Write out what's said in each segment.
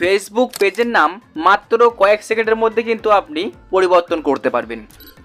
Facebook পেজের নাম মাত্র কয়েক সেকেন্ডের মধ্যে কিন্তু আপনি পরিবর্তন করতে পারবেন।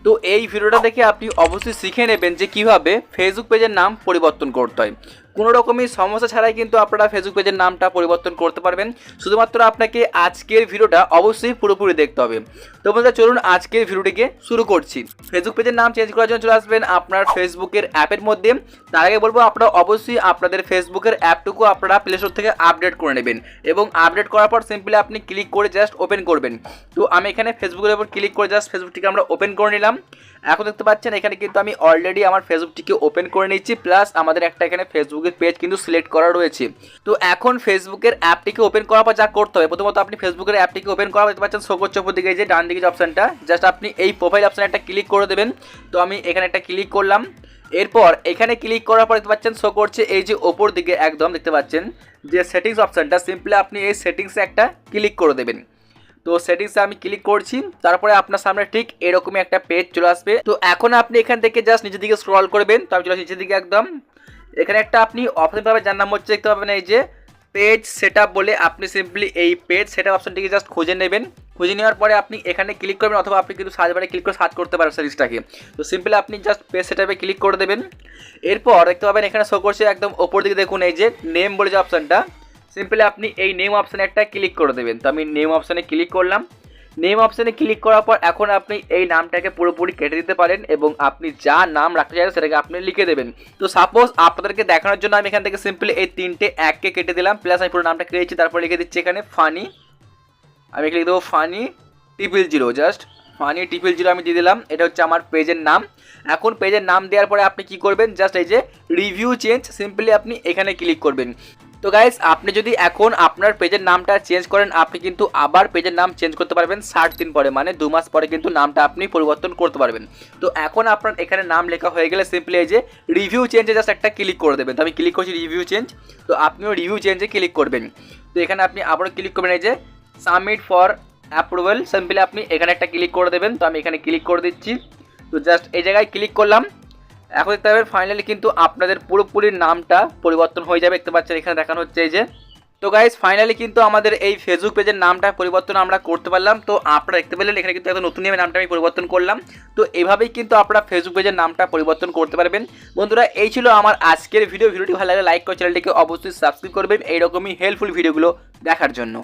তো এই ভিডিওটা দেখে আপনি অবশ্যই শিখে নেবেন যে কীভাবে ফেসবুক পেজের নাম পরিবর্তন করতে হয়। কোনো রকমই সমস্যা ছাড়াই কিন্তু আপনারা ফেসবুক পেজের নামটা পরিবর্তন করতে পারবেন। শুধুমাত্র আপনাকে আজকের ভিডিওটা অবশ্যই পুরোপুরি দেখতে হবে। তো বন্ধুরা, চলুন আজকের ভিডিওটিকে শুরু করছি। ফেসবুক পেজের নাম চেঞ্জ করার জন্য চলে আসবেন আপনার ফেসবুকের অ্যাপের মধ্যে। তার আগে বলব, আপনারা অবশ্যই আপনাদের ফেসবুকের অ্যাপটুকু আপনারা প্লে স্টোর থেকে আপডেট করে নেবেন এবং আপডেট করার পর সিম্পলি আপনি ক্লিক করে জাস্ট ওপেন করবেন। তো আমি এখানে ফেসবুকের উপর ক্লিক করে জাস্ট ফেসবুকটিকে আমরা ওপেন করে নিলাম। এখন দেখতে পাচ্ছেন, এখানে কিন্তু আমি অলরেডি আমার ফেসবুকটিকে ওপেন করে নিচ্ছি প্লাস আমাদের একটা এখানে ফেসবুকের পেজ কিন্তু সিলেক্ট করা রয়েছে। তো এখন ফেসবুকের অ্যাপটিকে ওপেন করার পর যা করতে হবে, প্রথমত আপনি ফেসবুকের অ্যাপটিকে ওপেন করা দেখতে পাচ্ছেন শো করছে উপর দিকে যে ডান দিকে যে অপশানটা জাস্ট আপনি এই প্রোফাইল অপশানে একটা ক্লিক করে দেবেন। তো আমি এখানে একটা ক্লিক করলাম, এরপর এখানে ক্লিক করার পর দেখতে পাচ্ছেন শো করছে এই যে ওপর দিকে একদম দেখতে পাচ্ছেন, যে সেটিংস অপশানটা সিম্পলি আপনি এই সেটিংসে একটা ক্লিক করে দেবেন। তো সেটিংসে আমি ক্লিক করছি, তারপরে আপনার সামনে ঠিক এরকমই একটা পেজ চলে আসবে। তো এখন আপনি এখান থেকে জাস্ট নিচের দিকে স্ক্রল করবেন, তো আমি চলে নিচের দিকে একদম। এখানে একটা আপনি অপশন পাবেন, যার নাম হচ্ছে দেখতে পাবেন এই যে পেজ সেট বলে আপনি সিম্পলি এই পেজ সেট অপশনটিকে জাস্ট খুঁজে নেবেন। খুঁজে নেওয়ার পরে আপনি এখানে ক্লিক করবেন, অথবা আপনি কিন্তু সার্চ বারে ক্লিক করে সার্চ করতে পারেন সার্ভিসটাকে তো সিম্পলি আপনি জাস্ট পেজ সেটআপে ক্লিক করে দেবেন। এরপর দেখতে পাবেন এখানে শো করছে একদম ওপর দিকে দেখুন এই যে নেম বলে যে অপশনটা সিম্পলি আপনি এই নেম অপশানে একটা ক্লিক করে দেবেন। তো আমি নেম অপশানে ক্লিক করলাম। নেম অপশানে ক্লিক করার পর এখন আপনি এই নামটাকে পুরোপুরি কেটে দিতে পারেন এবং আপনি যা নাম রাখতে চান সেটাকে আপনি লিখে দেবেন। তো সাপোজ আপনাদেরকে দেখানোর জন্য আমি এখান থেকে সিম্পলি এই তিনটে এককে কেটে দিলাম। প্লাস আমি পুরো নামটা কেটেছি, তারপর লিখে দিচ্ছি এখানে ফানি আমি লিখে দেবো funny triple zero just funny triple zero আমি দিয়ে দিলাম। এটা হচ্ছে আমার পেজের নাম। এখন পেজের নাম দেওয়ার পরে আপনি কি করবেন? জাস্ট এই যে রিভিউ চেঞ্জ সিম্পলি আপনি এখানে ক্লিক করবেন। তো গাইজ আপনি যদি এখন আপনার পেজের নামটা চেঞ্জ করেন, আপনি কিন্তু আবার পেজের নাম চেঞ্জ করতে পারবেন ষাট দিন পরে মানে দু মাস পরে কিন্তু নামটা আপনি পরিবর্তন করতে পারবেন। তো এখন আপনার এখানে নাম লেখা হয়ে গেলে সিম্পলি এই যে রিভিউ চেঞ্জে জাস্ট একটা ক্লিক করে দেবেন। তো আমি ক্লিক করছি রিভিউ চেঞ্জ তো আপনিও রিভিউ চেঞ্জে ক্লিক করবেন। তো এখানে আপনি আবারও ক্লিক করবেন এই যে সাবমিট ফর অ্যাপ্রুভেল সিম্পলি আপনি এখানে একটা ক্লিক করে দেবেন। তো আমি এখানে ক্লিক করে দিচ্ছি। তো জাস্ট এই জায়গায় ক্লিক করলাম। এখন দেখতে পাবেন ফাইনালি কিন্তু আপনাদের পুরোপুরি নামটা পরিবর্তন হয়ে যাবে। দেখতে পাচ্ছেন এখানে দেখানো হচ্ছে এই যে। তো গাইজ ফাইনালি কিন্তু আমাদের এই ফেসবুক পেজের নামটা পরিবর্তন আমরা করতে পারলাম। তো আপনারা দেখতে পেলেন এখানে কিন্তু একটা নতুন নামটা আমি পরিবর্তন করলাম। তো এভাবেই কিন্তু আপনারা ফেসবুক পেজের নামটা পরিবর্তন করতে পারবেন। বন্ধুরা, এই ছিল আমার আজকের ভিডিও ভিডিওটি ভালো লাগলে লাইক করে চ্যানেলটিকে অবশ্যই সাবস্ক্রাইব করবেন। এইরকমই হেল্পফুল ভিডিওগুলো দেখার জন্য।